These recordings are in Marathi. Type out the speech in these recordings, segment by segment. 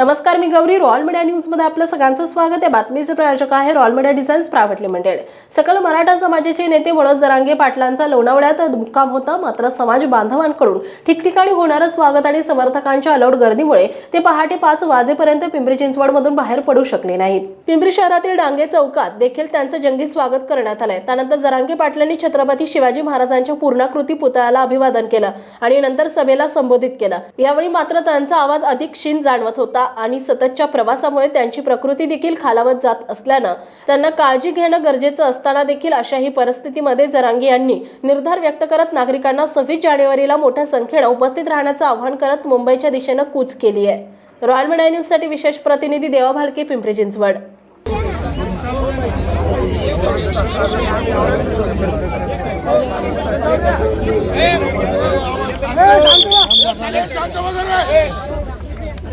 नमस्कार मी गौरी. रॉयल मीडिया न्यूजमध्ये आपलं सगळ्यांचं स्वागत. आहे बातमीचे प्रायोजक आहे Royal Media Designs Private Limited सकल मराठा समाजाचे नेते मनोज जरांगे पाटलांचा लोणावळ्यात मुक्काम होता. मात्र समाज बांधवांकडून ठिकठिकाणी होणारं स्वागत आणि समर्थकांच्या अलाउड गर्दीमुळे ते पहाटे पाच वाजेपर्यंत पिंपरी चिंचवडमधून बाहेर पडू शकले नाहीत. पिंपरी शहरातील डांगे चौकात देखील त्यांचं जंगी स्वागत करण्यात आलंय. त्यानंतर जरांगे पाटलांनी छत्रपती शिवाजी महाराजांच्या पूर्णाकृती पुतळ्याला अभिवादन केलं आणि नंतर सभेला संबोधित केलं. यावेळी मात्र त्यांचा आवाज अधिक क्षीण जाणवत होता. आणि सततच्या प्रवासामुळे त्यांची प्रकृती देखील खालावत जात असल्यानं त्यांना काळजी घेणं गरजेचं असताना देखील अशाही परिस्थितीमध्ये जरांगी यांनी निर्धार व्यक्त करत नागरिकांना सव्वीस जानेवारीला मोठ्या संख्येनं उपस्थित राहण्याचं आवाहन करत मुंबईच्या दिशेनं कूच केली आहे. रॉयल मीडिया न्यूजसाठी विशेष प्रतिनिधी देवा भालके पिंपरी चिंचवड.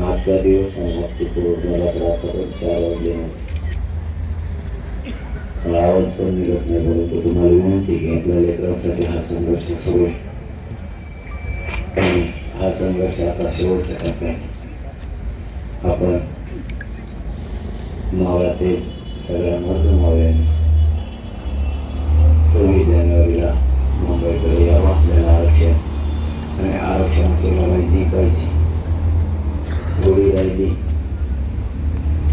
आजचा दिवस आणि आजची पूर्ण रात्र चार वाजले नव्हते आवाज पण निघत नाही परंतु तुम्हाला विनंती की आपल्या लेकरांसाठी हा संघर्ष सुरू आहे हा संघर्ष आता शेवटच्या टप्प्यात आपण मावळातील सगळ्या मर्द मावळ्यांनी सव्वीस जानेवारीला मुंबईकडे यावं आपल्याला आरक्षण आणि आरक्षणाची लढाई जिंकायची थोडी राहिली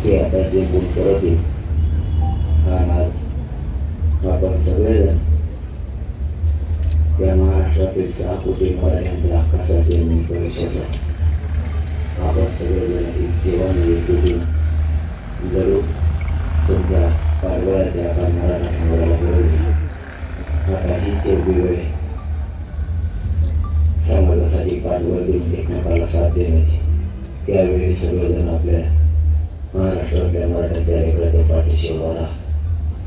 ते आता जे गुण करत येईल आणि आज आपण सगळेजण या महाराष्ट्रातील सहा कोटी मराठ्यांच्या हक्कासाठी मी परीक्षेचा आपण सगळेजण एक जेवण एकजुटीनं जरूर तुमच्या पाडव्याच्या आपण मराठा समाजाला गरज आता ही चौकी वेळ समाजासाठी पाठबळ देऊन एकमेकाला साथ देण्याची. त्यावेळी सगळेजण आपल्या महाराष्ट्रातल्या मराठ्याच्या लेकराच्या पाठीशी उभा राहा.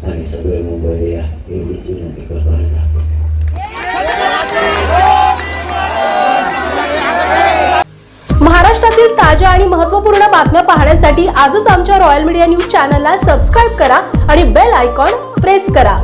आणि सगळे मुंबईला या एवढीच विनंती करतो महाराष्ट्रातील ताज्या आणि महत्त्वपूर्ण बातम्या पाहण्यासाठी आजच आमच्या रॉयल मीडिया न्यूज चॅनलला सबस्क्राईब करा आणि बेल आयकॉन प्रेस करा.